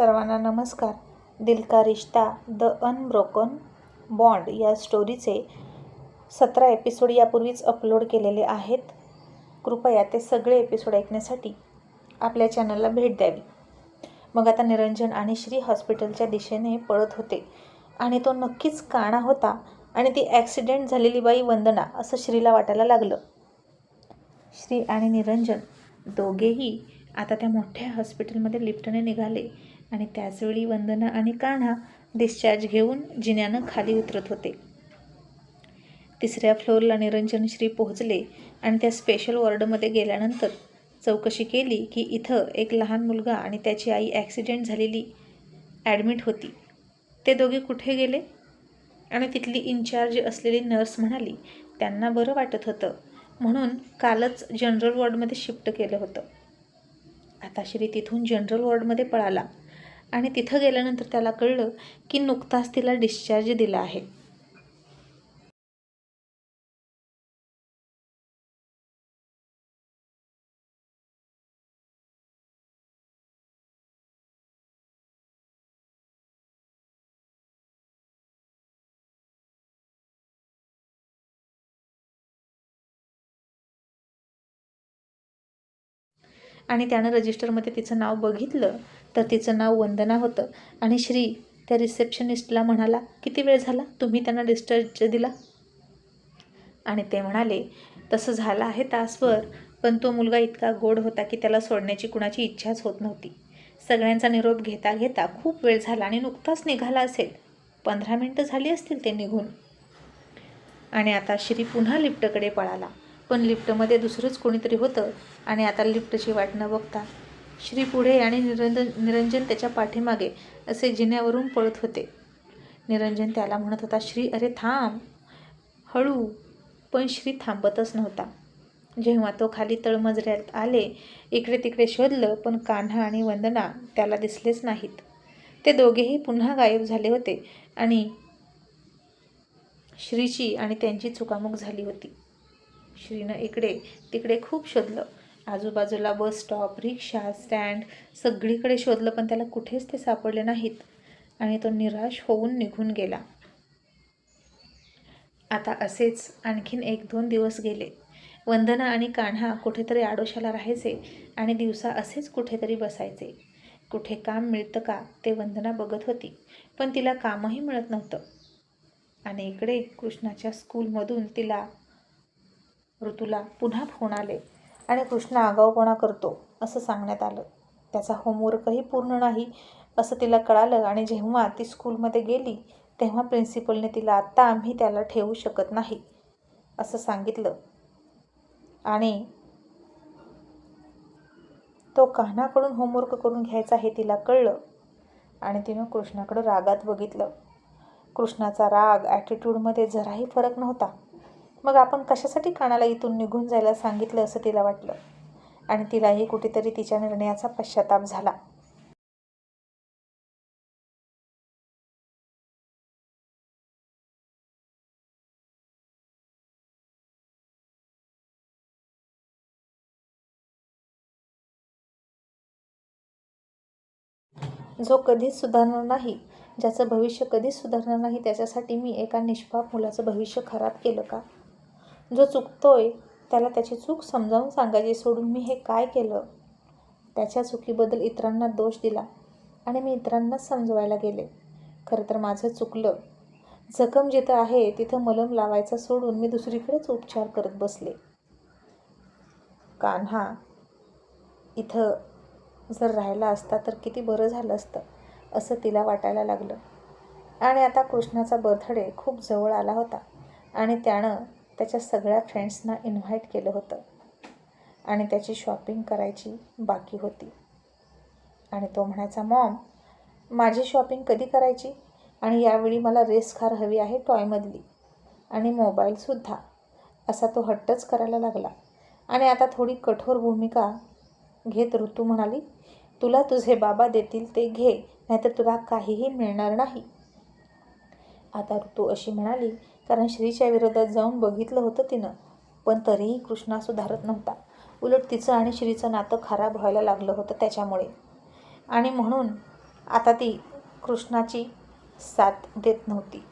सर्वांना नमस्कार. दिल का रिश्ता द अनब्रोकन बॉन्ड या स्टोरीचे सतरा एपिसोड यापूर्वीच अपलोड केलेले आहेत. कृपया ते सगळे एपिसोड ऐकण्यासाठी आपल्या चॅनलला भेट द्यावी. मग आता निरंजन आणि श्री हॉस्पिटलच्या दिशेने पळत होते आणि तो नक्कीच काणा होता आणि ती ॲक्सिडेंट झालेली बाई वंदना असं श्रीला वाटायला लागलं. श्री आणि निरंजन दोघेही आता त्या मोठ्या हॉस्पिटलमध्ये लिफ्टने निघाले. आणि त्याचवेळी वंदना आणि कान्हा डिस्चार्ज घेऊन जिन्यानं खाली उतरत होते. तिसऱ्या फ्लोअरला निरंजन श्री पोहोचले आणि त्या स्पेशल वॉर्डमध्ये गेल्यानंतर चौकशी केली की इथं एक लहान मुलगा आणि त्याची आई ॲक्सिडेंट झालेली ॲडमिट होती. ते दोघे कुठे गेले? आणि तिथली इन्चार्ज असलेली नर्स म्हणाली त्यांना बरं वाटत होतं. म्हणून कालच जनरल वॉर्डमध्ये शिफ्ट केलं होतं. आता श्री तिथून जनरल वॉर्डमध्ये पळाला. आणि तिथं गेल्यानंतर त्याला कळलं की नुकताच तिला डिस्चार्ज दिला आहे. आणि त्यानं रजिस्टरमध्ये तिचं नाव बघितलं तर तिचं नाव वंदना होतं. आणि श्री त्या रिसेप्शनिस्टला म्हणाला किती वेळ झाला? तुम्ही त्यांना डिस्चार्ज दिला? आणि ते म्हणाले तसं झालं आहे तासभर पण तो मुलगा इतका गोड होता की त्याला सोडण्याची कुणाची इच्छाच होत नव्हती. सगळ्यांचा निरोप घेता घेता खूप वेळ झाला आणि नुकताच निघाला असेल. पंधरा मिनटं झाली असतील ते निघून. आणि आता श्री पुन्हा लिफ्टकडे पळाला. पण लिफ्टमध्ये दुसरंच कोणीतरी होतं आणि आता लिफ्टची वाट न बघता श्री पुढे आणि निरंजन निरंजन त्याच्या पाठीमागे असे जिन्यावरून पळत होते. निरंजन त्याला म्हणत होता श्री अरे थांब. हळू. पण श्री थांबतच नव्हता. जेव्हा तो खाली तळमजऱ्यात आले इकडे तिकडे शोधलं पण कान्हा आणि वंदना त्याला दिसलेच नाहीत. ते दोघेही पुन्हा गायब झाले होते आणि श्रीची आणि त्यांची चुकामुक झाली होती. श्रीनं इकडे तिकडे खूप शोधलं. आजूबाजूला बस स्टॉप रिक्षा स्टँड सगळीकडे शोधलं पण त्याला कुठेच ते सापडले नाहीत. आणि तो निराश होऊन निघून गेला. आता असेच आणखीन एक दोन दिवस गेले. वंदना आणि कान्हा कुठेतरी आडोशाला राहायचे आणि दिवसा असेच कुठेतरी बसायचे. कुठे काम मिळतं का ते वंदना बघत होती पण तिला कामही मिळत नव्हतं. आणि इकडे कृष्णाच्या स्कूलमधून तिला ऋतूला पुन्हा फोन आले. आणि कृष्णा आगाऊपणा करतो? असं सांगण्यात आलं. त्याचा होमवर्कही पूर्ण नाही असं तिला कळालं. आणि जेव्हा ती स्कूलमध्ये गेली तेव्हा प्रिन्सिपलने तिला आत्ता आम्ही त्याला ठेवू शकत नाही असं सांगितलं. आणि तो कान्हाकडून होमवर्क करून घ्यायचा हे तिला कळलं. आणि तिनं कृष्णाकडं रागात बघितलं. कृष्णाचा राग ॲटिट्यूडमध्ये जराही फरक नव्हता. मग आपण कशासाठी कानाला इथून निघून जायला सांगितलं असं तिला वाटलं? आणि तिलाही कुठेतरी तिच्या निर्णयाचा पश्चाताप झाला. जो कधीच सुधारणार नाही ज्याचं भविष्य कधीच सुधारणार नाही त्याच्यासाठी मी एका निष्पाप मुलाचं भविष्य खराब केलं का? जो चुकतोय त्याला त्याची चूक समजावून सांगायची सोडून मी हे काय केलं? त्याच्या चुकीबद्दल इतरांना दोष दिला आणि मी इतरांनाच समजवायला गेले. खरं तर माझं चुकलं. जखम जिथं आहे तिथं मलम लावायचं सोडून मी दुसरीकडेच उपचार करत बसले. कान्हा इथं जर राहिला असता तर किती बरं झालं असतं असं तिला वाटायला लागलं. आणि आता कृष्णाचा बर्थडे खूप जवळ आला होता आणि त्यानं त्याच्या सगळ्या फ्रेंड्सना इन्व्हाइट केलं होतं. आणि त्याची शॉपिंग करायची बाकी होती. आणि तो म्हणायचा मॉम माझी शॉपिंग कधी करायची? आणि यावेळी मला रेस कार हवी आहे टॉयमधली. आणि मोबाईलसुद्धा असा तो हट्टच करायला लागला. आणि आता थोडी कठोर भूमिका घेत ऋतू म्हणाली तुला तुझे बाबा देतील ते घे नाहीतर तुला काहीही मिळणार नाही. आता ऋतू अशी म्हणाली कारण श्रीच्या विरोधात जाऊन बघितलं होतं तिनं. पण तरीही कृष्णा सुधारत नव्हता. उलट तिचं आणि श्रीचं नातं खराब व्हायला लागलं होतं त्याच्यामुळे. आणि म्हणून आता ती कृष्णाची साथ देत नव्हती.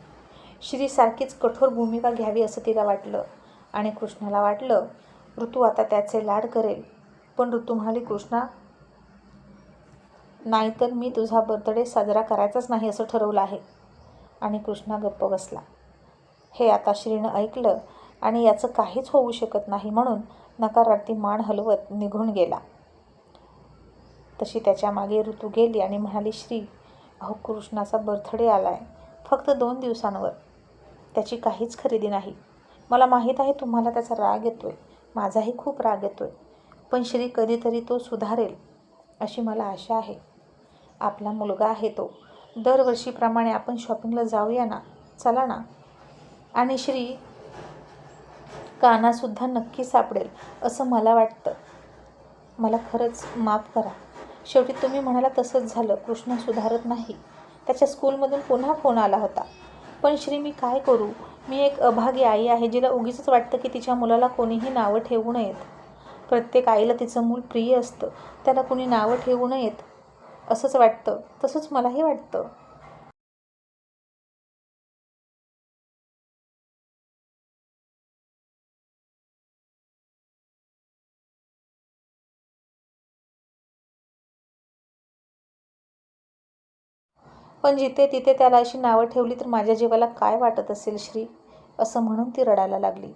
श्रीसारखीच कठोर भूमिका घ्यावी असं तिला वाटलं. आणि कृष्णाला वाटलं ऋतू आता त्याचे लाड करेल. पण ऋतू म्हणाली कृष्णा नाहीतर मी तुझा बर्थडे साजरा करायचाच नाही असं ठरवलं आहे. आणि कृष्णा गप्प बसला. हे आता श्रीनं ऐकलं आणि याचं काहीच होऊ शकत नाही म्हणून नकारार्थी मान हलवत निघून गेला. तशी त्याच्यामागे ऋतू गेली आणि म्हणाली श्री अहो कृष्णाचा बर्थडे आला आहे फक्त दोन दिवसांवर. त्याची काहीच खरेदी नाही. मला माहीत आहे तुम्हाला त्याचा राग येतो आहे माझाही खूप राग येतो आहे पण श्री कधीतरी तो सुधारेल अशी मला आशा आहे. आपला मुलगा आहे तो. दरवर्षीप्रमाणे आपण शॉपिंगला जाऊया ना? चला ना. आणि श्री कानासुद्धा नक्की सापडेल असं मला वाटतं. मला खरंच माफ करा. शेवटी तुम्ही म्हणाला तसंच झालं. कृष्ण सुधारत नाही. त्याच्या स्कूलमधून पुन्हा फोन आला होता. पण श्री मी काय करू? मी एक अभागी आई आहे जिला उगीच वाटतं की तिच्या मुलाला कोणीही नावं ठेवू नयेत. प्रत्येक आईला तिचं मूल प्रिय असतं. त्याला कोणी नावं ठेवू नयेत. असंच वाटतं. तसंच मलाही वाटतं. पण जिथे तिथे त्याला अशी नावं ठेवली तर माझ्या जीवाला काय वाटत असेल श्री? असं म्हणून ती रडायला लागली.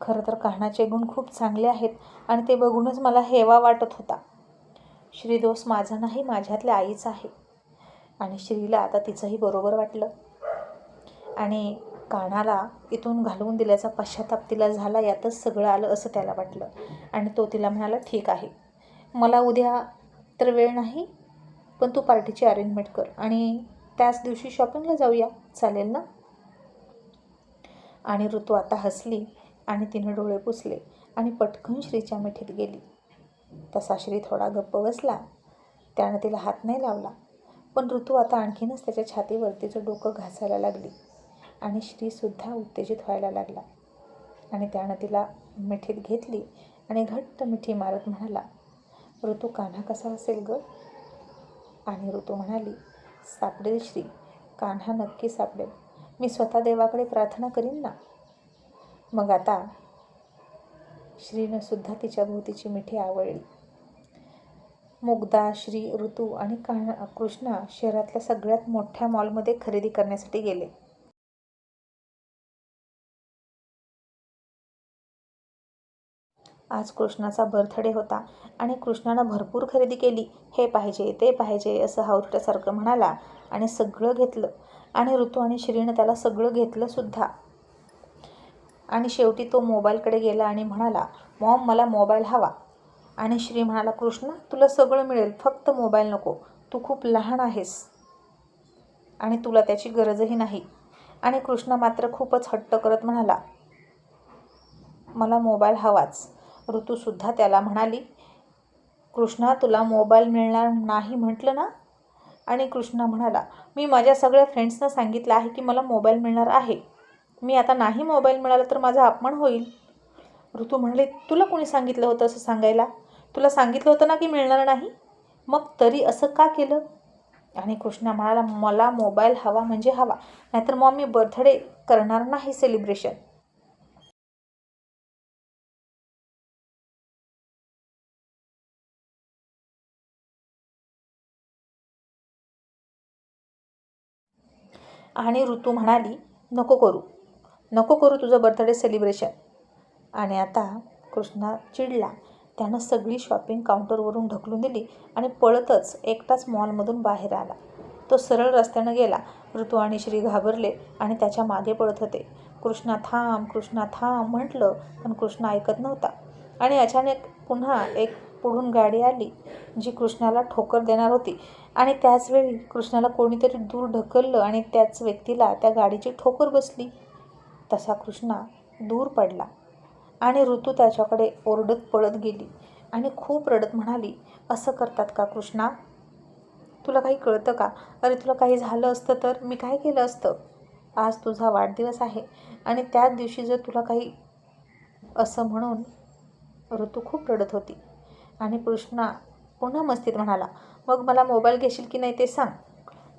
खरं तर कान्हाचे गुण खूप चांगले आहेत आणि ते बघूनच मला हेवा वाटत होता. श्रीदोष माझा नाही माझ्यातल्या आईचा आहे. आणि श्रीला आता तिचंही बरोबर वाटलं. आणि कानाला इथून घालवून दिल्याचा पश्चाताप तिला झाला यातच सगळं आलं असं त्याला वाटलं. आणि तो तिला म्हणाला ठीक आहे. मला उद्या तर वेळ नाही पण तू पार्टीची अरेंजमेंट कर. आणि त्याच दिवशी शॉपिंगला जाऊया. चालेल ना? आणि ऋतू आता हसली आणि तिने डोळे पुसले आणि पटकन श्रीच्या मिठीत गेली. तसा श्री थोडा गप्प बसला. त्यानं तिला हात नाही लावला. पण ऋतू आता आणखीनच त्याच्या छातीवर तिचं डोकं घासायला लागली. आणि श्रीसुद्धा उत्तेजित व्हायला लागला. आणि त्यानं तिला मिठीत घेतली आणि घट्ट मिठी मारत म्हणाला ऋतू कान्हा कसा असेल ग? आणि ऋतू म्हणाली सापडेल श्री कान्हा नक्की सापडेल. मी स्वतः देवाकडे प्रार्थना करीन ना? मग आता श्रीनं सुद्धा तिच्या भोवतीची मिठी आवळली. मुग्धा श्री ऋतू आणि कान्हा कृष्णा शहरातल्या सगळ्यात मोठ्या मॉलमध्ये खरेदी करण्यासाठी गेले. आज कृष्णाचा बर्थडे होता आणि कृष्णानं भरपूर खरेदी केली. हे पाहिजे ते पाहिजे असं हावरट्यासारखं म्हणाला आणि सगळं घेतलं. आणि ऋतू आणि श्रीनं त्याला सगळं घेतलं सुद्धा. आणि शेवटी तो मोबाईलकडे गेला आणि म्हणाला मॉम मला मोबाईल हवा. आणि श्री म्हणाला कृष्णा तुला सगळं मिळेल फक्त मोबाईल नको. तू खूप लहान आहेस. आणि तुला त्याची गरजही नाही. आणि कृष्णा मात्र खूपच हट्ट करत म्हणाला मला मोबाईल हवाच. ऋतूसुद्धा त्याला म्हणाली कृष्णा तुला मोबाईल मिळणार नाही म्हटलं ना? आणि कृष्णा म्हणाला मी माझ्या सगळ्या फ्रेंड्सना सांगितलं आहे की मला मोबाईल मिळणार आहे. मी आता नाही मोबाईल मिळाला तर माझा अपमान होईल. ऋतू म्हणाले तुला कोणी सांगितलं होतं असं सांगायला? तुला सांगितलं होतं ना की मिळणार नाही? मग तरी असं का केलं? आणि कृष्णा म्हणाला मला मोबाईल हवा म्हणजे हवा नाहीतर मग मी बर्थडे करणार नाही सेलिब्रेशन आणि ऋतू म्हणाली नको करू. नको करू तुझं बर्थडे सेलिब्रेशन आणि आता कृष्णा चिडला. त्यानं सगळी शॉपिंग काउंटरवरून ढकलून दिली आणि पळतच एकटाच मॉलमधून बाहेर आला. तो सरळ रस्त्यानं गेला. ऋतू आणि श्री घाबरले आणि त्याच्यामागे पळत होते. कृष्णा थांब कृष्णा थांब म्हटलं पण कृष्णा ऐकत नव्हता. आणि अचानक पुन्हा एक पुढून गाडी आली जी कृष्णाला ठोकर देणार होती. आणि त्याचवेळी कृष्णाला कोणीतरी दूर ढकललं आणि त्याच व्यक्तीला त्या गाडीची ठोकर बसली. तसा कृष्णा दूर पडला आणि ऋतू त्याच्याकडे ओरडत पळत गेली आणि खूप रडत म्हणाली असं करतात का कृष्णा? तुला काही कळतं का? अरे तुला काही झालं असतं तर मी काय केलं असतं? आज तुझा वाढदिवस आहे आणि त्याच दिवशी जर तुला काही असं म्हणून ऋतू खूप रडत होती. आणि कृष्णा पुन्हा मस्तीत म्हणाला मग मला मोबाईल घेशील की नाही ते सांग.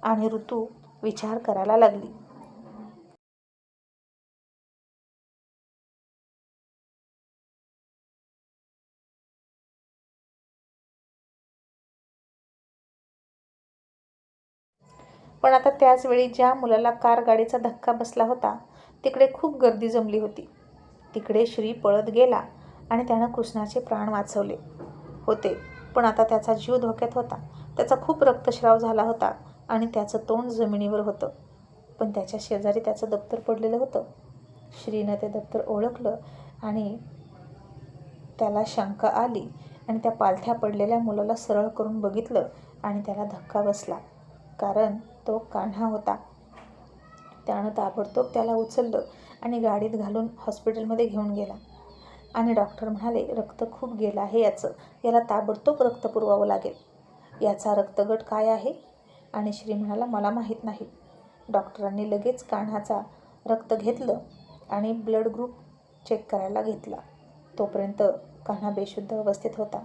आणि ऋतू विचार करायला लागली. पण आता त्याच वेळी ज्या मुलाला कार गाडीचा धक्का बसला होता तिकडे खूप गर्दी जमली होती. तिकडे श्री पळत गेला. आणि त्यानं कृष्णाचे प्राण वाचवले होते. पण आता त्याचा जीव धोक्यात होता. त्याचा खूप रक्तस्राव झाला होता आणि त्याचं तोंड जमिनीवर होतं. पण त्याच्या शेजारी त्याचं दप्तर पडलेलं होतं. श्रीनं ते दप्तर ओळखलं आणि त्याला शंका आली आणि त्या पालथ्या पडलेल्या मुलाला सरळ करून बघितलं आणि त्याला धक्का बसला. कारण तो कान्हा होता. त्यानं ताबडतोब त्याला उचललं आणि गाडीत घालून हॉस्पिटलमध्ये घेऊन गेला. आणि डॉक्टर म्हणाले रक्त खूप गेलं आहे याचं. याला ताबडतोब रक्त पुरवावं लागेल. याचा रक्तगट काय आहे? आणि श्री म्हणाला मला माहीत नाही. डॉक्टरांनी लगेच कान्हाचा रक्त घेतलं आणि ब्लड ग्रुप चेक करायला घेतला. तोपर्यंत कान्हा बेशुद्ध अवस्थेत होता.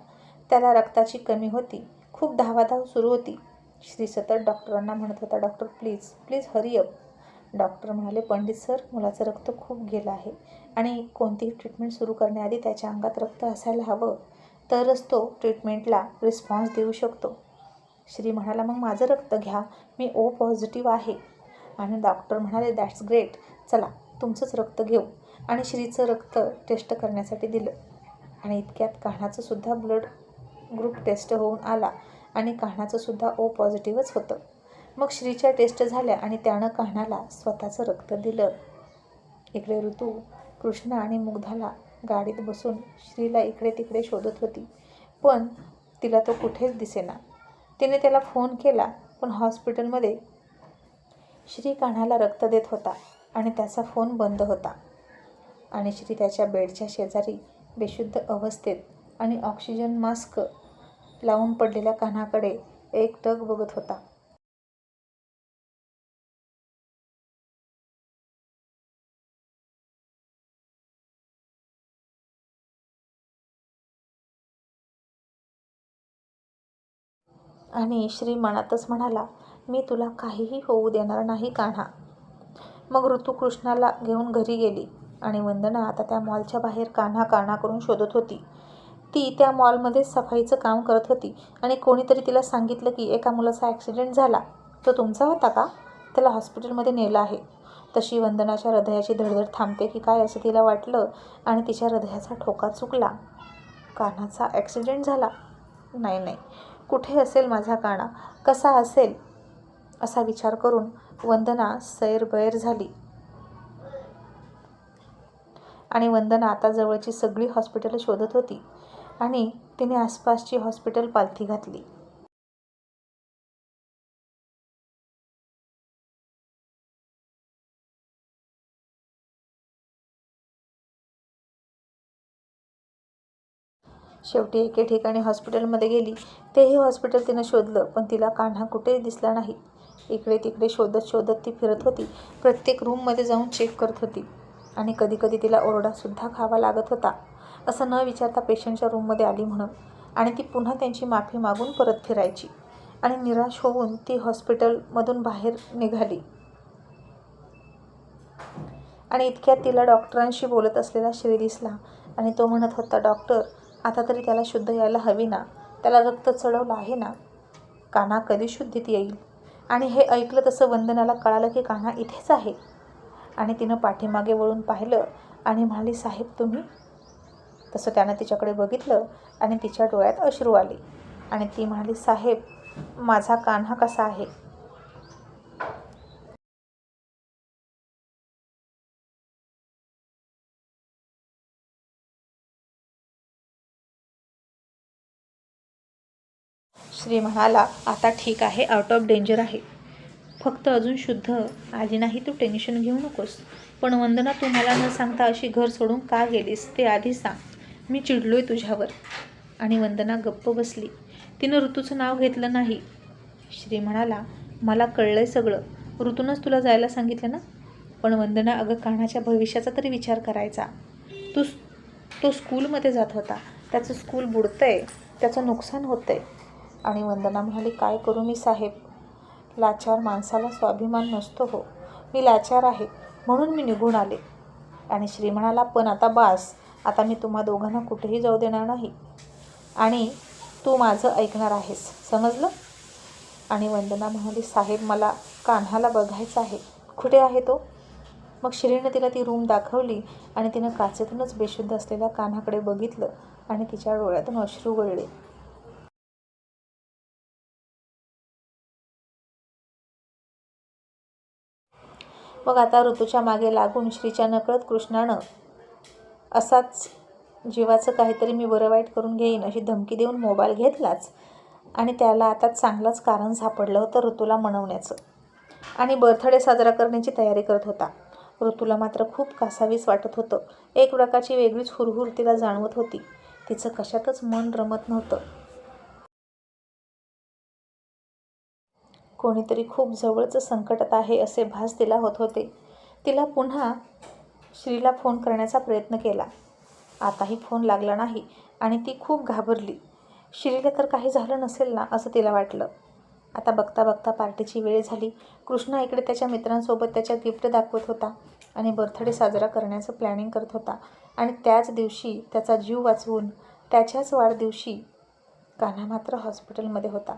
त्याला रक्ताची कमी होती. खूप धावाधाव सुरू होती. श्री सतत डॉक्टरांना म्हणत होता doctor please please hurry up doctor म्हणाले पंडित सर मुलाचं रक्त खूप गेलं आहे. आणि कोणतीही ट्रीटमेंट सुरू करण्याआधी त्याच्या अंगात रक्त असायला हवं तरच तो ट्रीटमेंटला रिस्पॉन्स देऊ शकतो. श्री म्हणाला मग माझं रक्त घ्या मी ओ पॉझिटिव्ह आहे. आणि डॉक्टर म्हणाले दॅट्स ग्रेट चला तुमचंच रक्त घेऊ. आणि श्रीचं रक्त टेस्ट करण्यासाठी दिलं. आणि इतक्यात कान्हाचं सुद्धा ब्लड ग्रुप टेस्ट होऊन आला आणि कान्हाचं सुद्धा ओ पॉझिटिव्हच होतं. मग श्रीच्या टेस्ट झाल्या आणि त्यानं कान्हाला स्वतःचं रक्त दिलं. इकडे ऋतू कृष्ण आणि मुग्धाला गाडीत बसून श्रीला इकडे तिकडे शोधत होती. पण तिला तो कुठेच दिसेना. तिने त्याला फोन केला पण हॉस्पिटलमध्ये श्री कान्हाला रक्त देत होता आणि त्याचा फोन बंद होता. आणि श्री त्याच्या बेडच्या शेजारी बेशुद्ध अवस्थेत आणि ऑक्सिजन मास्क लावून पडलेल्या कान्हाकडे एक टक बघत होता. आणि श्री मनातच म्हणाला मी तुला काहीही होऊ देणार नाही कान्हा. मग ऋतू कृष्णाला घेऊन घरी गेली आणि वंदना आता त्या मॉलच्या बाहेर कान्हा कान्हा करून शोधत होती. ती त्या मॉलमध्ये सफाईचं काम करत होती आणि कोणीतरी तिला सांगितलं की एका मुलाचा ॲक्सिडेंट झाला. तो तुमचा होता का? त्याला हॉस्पिटलमध्ये नेलं आहे. तशी वंदनाच्या हृदयाची धडधड थांबते की काय असं तिला वाटलं आणि तिच्या हृदयाचा ठोका चुकला. कान्हाचा ॲक्सिडेंट झाला. नाही नाही. कुठे असेल माझा काना? कसा असेल? असा विचार करून वंदना सैरबैर झाली. आणि वंदना आता जवळची सगळी हॉस्पिटल शोधत होती आणि तिने आसपासची हॉस्पिटल पालथी घातली. शेवटी एके ठिकाणी हॉस्पिटलमध्ये गेली. तेही हॉस्पिटल तिनं शोधलं पण तिला कान्हा कुठेही दिसला नाही. इकडे तिकडे शोधत शोधत ती फिरत होती. प्रत्येक रूममध्ये जाऊन चेक करत होती. आणि कधीकधी तिला ओरडासुद्धा खावा लागत होता असं न विचारता पेशंटच्या रूममध्ये आली म्हणून. आणि ती पुन्हा त्यांची माफी मागून परत फिरायची. आणि निराश होऊन ती हॉस्पिटलमधून बाहेर निघाली. आणि इतक्यात तिला डॉक्टरांशी बोलत असलेला श्री दिसला आणि तो म्हणत होता डॉक्टर आता तरी त्याला शुद्ध यायला हवी ना? त्याला रक्त चढवलं आहे ना? कान्हा कधी शुद्धीत येईल? आणि हे ऐकलं तसं वंदनाला कळालं की कान्हा इथेच आहे. आणि तिनं पाठीमागे वळून पाहिलं आणि म्हणाली साहेब तुम्ही? तसं त्यानं तिच्याकडे बघितलं आणि तिच्या डोळ्यात अश्रू आले. आणि ती म्हणाली साहेब माझा कान्हा कसा आहे? श्री म्हणाला आता ठीक आहे आउट ऑफ डेंजर आहे. फक्त अजून शुद्ध आली नाही तू टेन्शन घेऊ नकोस. पण वंदना तू मला न सांगता अशी घर सोडून का गेलीस ते आधी सांग. मी चिडलोय तुझ्यावर. आणि वंदना गप्प बसली. तिनं ऋतूचं नाव घेतलं नाही. श्री म्हणाला मला कळलंय सगळं. ऋतूनच तुला जायला सांगितलं ना? पण वंदना अगं कानाच्या भविष्याचा तरी विचार करायचा. तू तो स्कूलमध्ये जात होता. त्याचं स्कूल बुडतंय. त्याचं नुकसान होतंय. आणि वंदना म्हणाली काय करू मी साहेब? लाचार माणसाला स्वाभिमान नसतो हो. मी लाचार आहे म्हणून मी निघून आले. आणि श्री म्हणाला पण आता बास आता मी तुम्हा दोघांना कुठेही जाऊ देणार नाही. आणि तू माझं ऐकणार आहेस. समजलं? आणि वंदना म्हणाली साहेब मला कान्हाला बघायचं आहे. कुठे आहे तो? मग श्रीनं तिला ती रूम दाखवली आणि तिनं काचेतूनच बेशुद्ध असलेल्या कान्हाकडे बघितलं आणि तिच्या डोळ्यातून अश्रू गळले मग आता ऋतूच्या मागे लागून श्रीच्या नकळत कृष्णानं असाच जीवाचं काहीतरी मी बरं वाईट करून घेईन अशी धमकी देऊन मोबाईल घेतलाच. आणि त्याला आता चांगलंच कारण सापडलं होतं ऋतूला मनवण्याचं आणि बर्थडे साजरा करण्याची तयारी करत होता. ऋतूला मात्र खूप कासावीस वाटत होतं. एक प्रकारची वेगळीच हुरहुर तिला जाणवत होती. तिचं कशातच मन रमत नव्हतं. कोणीतरी खूप जवळचं संकटात आहे असे भास तिला होत होते. तिला पुन्हा श्रीला फोन करण्याचा प्रयत्न केला. आताही फोन लागला नाही आणि ती खूप घाबरली. श्रीला तर काही झालं नसेल ना असं तिला वाटलं. आता बघता बघता पार्टीची वेळ झाली. कृष्णा इकडे त्याच्या मित्रांसोबत त्याच्या गिफ्ट दाखवत होता आणि बर्थडे साजरा करण्याचं प्लॅनिंग करत होता. आणि त्याच दिवशी त्याचा जीव वाचवून त्याच्याच वाढदिवशी कान्हा मात्र हॉस्पिटलमध्ये होता.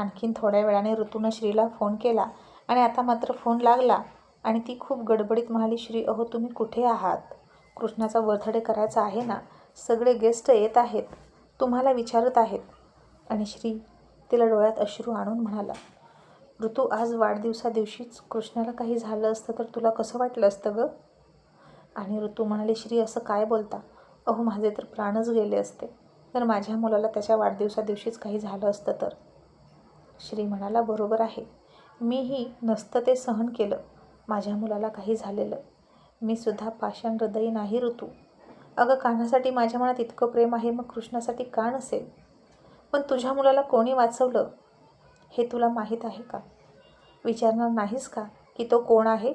आणखीन थोड्या वेळाने ऋतूनं श्रीला फोन केला आणि आता मात्र फोन लागला आणि ती खूप गडबडीत म्हणाली श्री अहो तुम्ही कुठे आहात? कृष्णाचा बर्थडे करायचा आहे ना? सगळे गेस्ट येत आहेत. तुम्हाला विचारत आहेत. आणि श्री तिला डोळ्यात अश्रू आणून म्हणाला ऋतू आज वाढदिवसा दिवशीच कृष्णाला काही झालं असतं तर तुला कसं वाटलं असतं गं? आणि ऋतू म्हणाले श्री असं काय बोलता? अहो माझे तर प्राणच गेले असते. तर माझ्या मुलाला त्याच्या वाढदिवसा दिवशीच काही झालं असतं तर? श्री म्हणाला बरोबर आहे. मीही नसतं ते सहन केलं. माझ्या मुलाला काही झालेलं. मी सुद्धा पाषाण हृदयी नाही ऋतू. अगं कान्हासाठी माझ्या मनात इतकं प्रेम आहे मग कृष्णासाठी का नसेल? पण तुझ्या मुलाला कोणी वाचवलं? हे तुला माहीत आहे का? विचारणार नाहीस का की तो कोण आहे?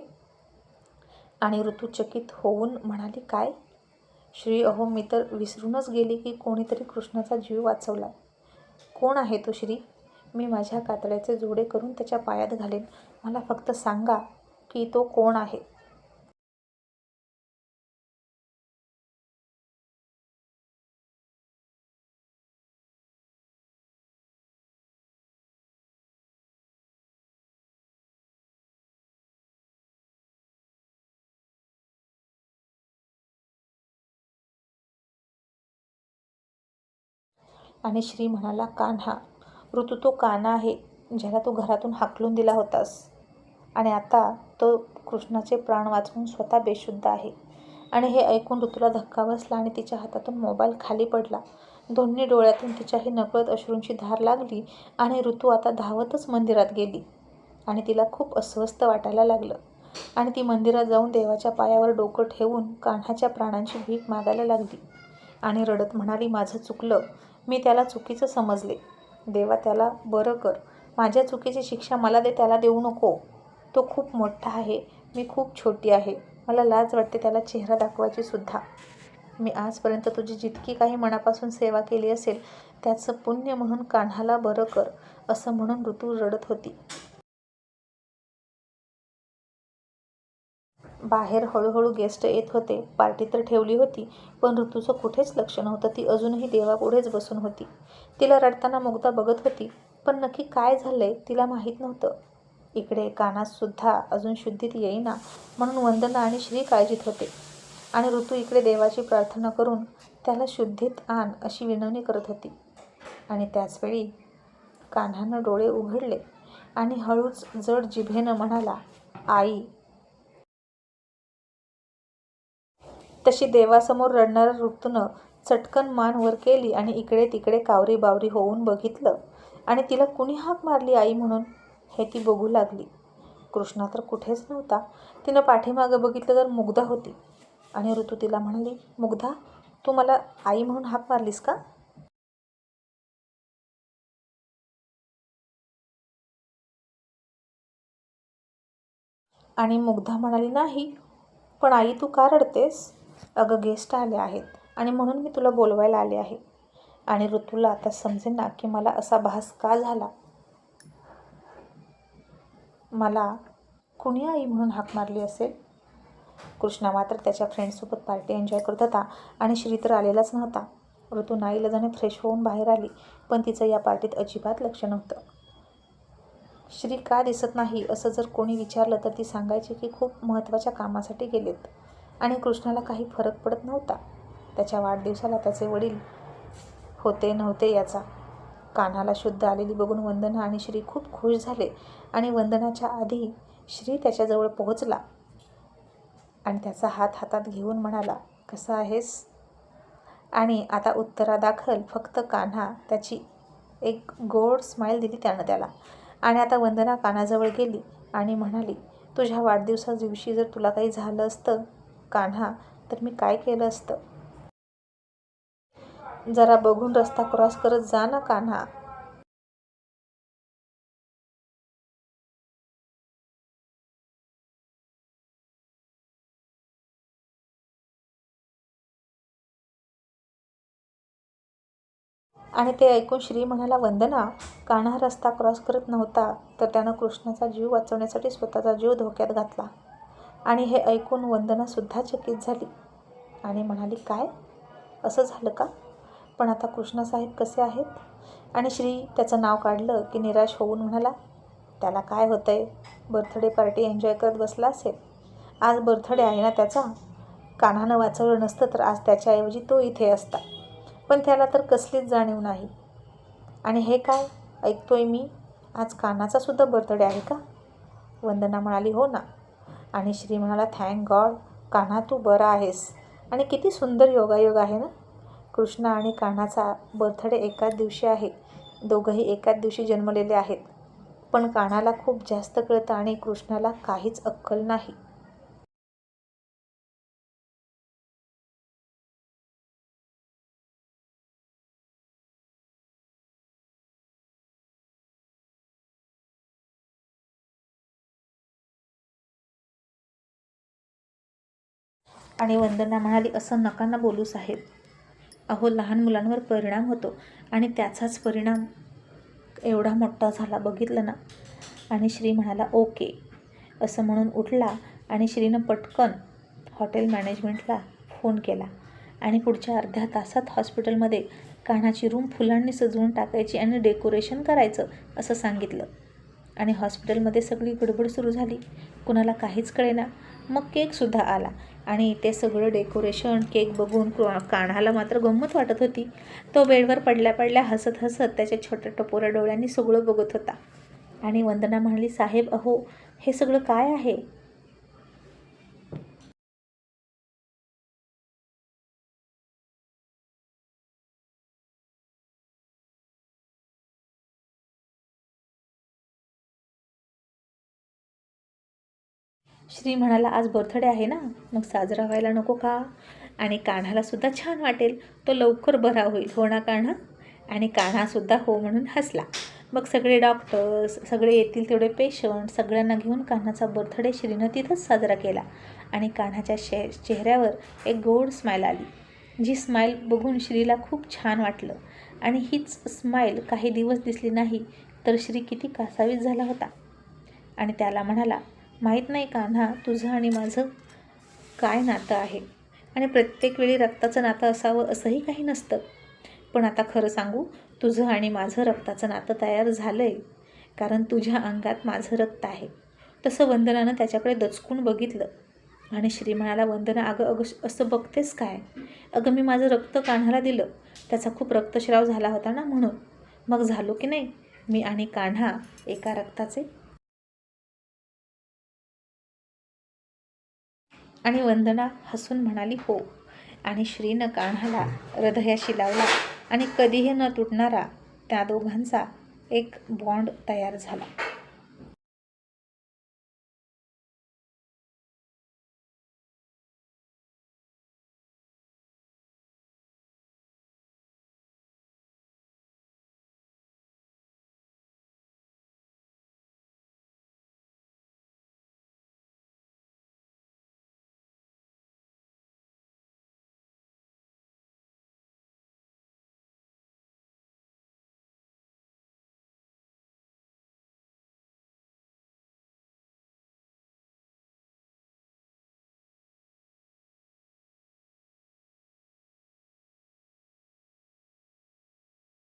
आणि ऋतूचकित होऊन म्हणाली काय? श्री अहो मी तर विसरूनच गेली की कोणीतरी कृष्णाचा जीव वाचवला. कोण आहे तो श्री? मी माझ्या कातड्याचे जोडे करून त्याच्या पायात घालेन. मला फक्त सांगा की तो कोण आहे? आणि श्री म्हणाला कान्हा ऋतू तो काना आहे ज्याला तू घरातून हाकलून दिला होतास. आणि आता तो कृष्णाचे प्राण वाचवून स्वतः बेशुद्ध आहे. आणि हे ऐकून ऋतूला धक्का बसला आणि तिच्या हातातून मोबाईल खाली पडला. दोन्ही डोळ्यातून तिच्याही नकळत अश्रूंची धार लागली आणि ऋतू आता धावतच मंदिरात गेली. आणि तिला खूप अस्वस्थ वाटायला लागलं. आणि ती मंदिरात जाऊन देवाच्या पायावर डोकं ठेवून कान्हाच्या प्राणांची भीक मागायला लागली. आणि रडत म्हणाली माझं चुकलं. मी त्याला चुकीचं समजले. देवा त्याला बरं कर. माझ्या चुकीची शिक्षा मला दे त्याला देऊ नको. तो खूप मोठा आहे. मी खूप छोटी आहे. मला लाज वाटते त्याला चेहरा दाखवायची सुद्धा. मी आजपर्यंत तुझी जितकी काही मनापासून सेवा केली असेल त्याचं पुण्य म्हणून कान्हाला बरं कर असं म्हणून ऋतू रडत होती. बाहेर हळूहळू गेस्ट येत होते. पार्टी तर ठेवली होती पण ऋतूचं कुठेच लक्ष नव्हतं. ती अजूनही देवापुढेच बसून होती. तिला रडताना मुग्धा बघत होती पण नक्की काय झालंय तिला माहीत नव्हतं. इकडे कानातसुद्धा अजून शुद्धीत येईना म्हणून वंदना आणि श्री काळजीत होते. आणि ऋतू इकडे देवाची प्रार्थना करून त्याला शुद्धीत आण अशी विनवणी करत होती. आणि त्याचवेळी कान्हानं डोळे उघडले आणि हळूच जड जिभेनं म्हणाला आई तशी देवासमोर रडणाऱ्या ऋतूनं चटकन मान वर केली आणि इकडे तिकडे कावरी बावरी होऊन बघितलं. आणि तिला कुणी हाक मारली आई म्हणून? हे ती बघू लागली. कृष्णा तर कुठेच नव्हता. तिनं पाठीमागं बघितलं तर मुग्धा होती. आणि ऋतू तिला म्हणाली मुग्धा तू मला आई म्हणून हाक मारलीस का? आणि मुग्धा म्हणाली नाही पण आई तू का रडतेस? अगं गेस्ट आले आहेत आणि म्हणून मी तुला बोलवायला आले आहे. आणि ऋतूला आता समजेना की मला असा भास का झाला? मला कुणी आई म्हणून हाक मारली असेल? कृष्णा मात्र त्याच्या फ्रेंडसोबत पार्टी एन्जॉय करत होता आणि श्री तर आलेलाच नव्हता. ऋतू नाईलाजाने फ्रेश होऊन बाहेर आली पण तिचं या पार्टीत अजिबात लक्ष नव्हतं. श्री का दिसत नाही असं जर कोणी विचारलं तर ती सांगायची की खूप महत्त्वाच्या कामासाठी गेलेत. आणि कृष्णाला काही फरक पडत नव्हता. त्याच्या वाढदिवसाला त्याचे वडील होते नव्हते याचा. कान्हाला शुद्ध आलेली बघून वंदना आणि श्री खूप खुश झाले आणि वंदनाच्या आधी श्री त्याच्याजवळ पोहोचला आणि त्याचा हात हातात घेऊन म्हणाला कसा आहेस? आणि आता उत्तरादाखल फक्त कान्हा त्याची एक गोड स्माईल दिली त्यानं त्याला. आणि आता वंदना कानाजवळ गेली आणि म्हणाली तुझ्या वाढदिवसा दिवशी जर तुला काही झालं असतं कान्हा तर मी काय केलं असतं? जरा बघून रस्ता क्रॉस करत जा ना कान्हा. आणि ते ऐकून श्री म्हणाला वंदना कान्हा रस्ता क्रॉस करत नव्हता तर त्यानं कृष्णाचा जीव वाचवण्यासाठी स्वतःचा जीव धोक्यात घातला. आणि हे ऐकून वंदनासुद्धा चकित झाली. आणि म्हणाली काय? असं झालं का? पण आता कृष्णासाहेब कसे आहेत? आणि श्री त्याचं नाव काढलं की निराश होऊन म्हणाला त्याला काय होतं आहे बर्थडे पार्टी एन्जॉय करत बसला असेल. आज बर्थडे आहे ना त्याचा? कान्हानं वाचवलं नसतं तर आज त्याच्याऐवजी तो इथे असता. पण त्याला तर कसलीच जाणीव नाही. आणि हे काय? ऐकतोय मी? आज कान्हाचासुद्धा बर्थडे आहे का? वंदना म्हणाली हो ना. आणि श्री म्हणाला थँक गॉड कान्हा तू बरा आहेस. आणि किती सुंदर योगायोग आहे ना? कृष्णा आणि कान्हाचा बर्थडे एकाच दिवशी आहे. दोघंही एकाच दिवशी जन्मलेले आहेत. पण कान्हाला खूप जास्त कळतं आणि कृष्णाला काहीच अक्कल नाही. आणि वंदना म्हणाली असं नका ना बोलू साहेब. अहो लहान मुलांवर परिणाम होतो आणि त्याचाच परिणाम एवढा मोठा झाला बघितलं ना. आणि श्री म्हणाला ओके. असं म्हणून उठला आणि श्रीनं पटकन हॉटेल मॅनेजमेंटला फोन केला आणि पुढच्या अर्ध्या तासात हॉस्पिटलमध्ये कानाची रूम फुलांनी सजवून टाकायची आणि डेकोरेशन करायचं असं सांगितलं. आणि हॉस्पिटलमध्ये सगळी गडबड सुरू झाली. कुणाला काहीच कळेना. मग केकसुद्धा आला. आणि ते सगळं डेकोरेशन केक बघून कान्हाला मात्र गंमत वाटत होती. तो बेडवर पडल्या पडल्या हसत हसत त्याच्या छोट्या टपोऱ्या डोळ्यांनी सगळं बघत होता. आणि वंदना म्हणाली साहेब अहो हे सगळं काय आहे? श्री म्हणाला आज बर्थडे आहे ना मग साजरा व्हायला नको का? आणि कान्हालासुद्धा छान वाटेल तो लवकर बरा होईल. हो ना कान्हा? आणि कान्हासुद्धा हो म्हणून हसला. मग सगळे डॉक्टर्स सगळे येतील तेवढे पेशंट सगळ्यांना घेऊन कान्हाचा बर्थडे श्रीनं तिथंच साजरा केला. आणि कान्हाच्या शे चेहऱ्यावर एक गोड स्माईल आली जी स्माईल बघून श्रीला खूप छान वाटलं. आणि हीच स्माईल काही दिवस दिसली नाही तर श्री किती कासावीस झाला होता. आणि त्याला म्हणाला माहीत नाही कान्हा तुझं आणि माझं काय नातं आहे? आणि प्रत्येक वेळी रक्ताचं नातं असावं असंही काही नसतं. पण आता खरं सांगू तुझं आणि माझं रक्ताचं नातं तयार झालं आहे कारण तुझ्या अंगात माझं रक्त आहे. तसं वंदनानं त्याच्याकडे दचकून बघितलं. आणि श्री म्हणाला वंदना अगं अगं असं बघतेस काय? अगं मी माझं रक्त कान्हाला दिलं. त्याचा खूप रक्तस्राव झाला होता ना म्हणून. मग झालो की नाही? मी आणि कान्हा एका रक्ताचे आणि वंदना हसून म्हणाली हो. आणि श्रीनं कान्हाला हृदयाशी लावला आणि कधीही न तुटणारा त्या दोघांचा एक बॉन्ड तयार झाला.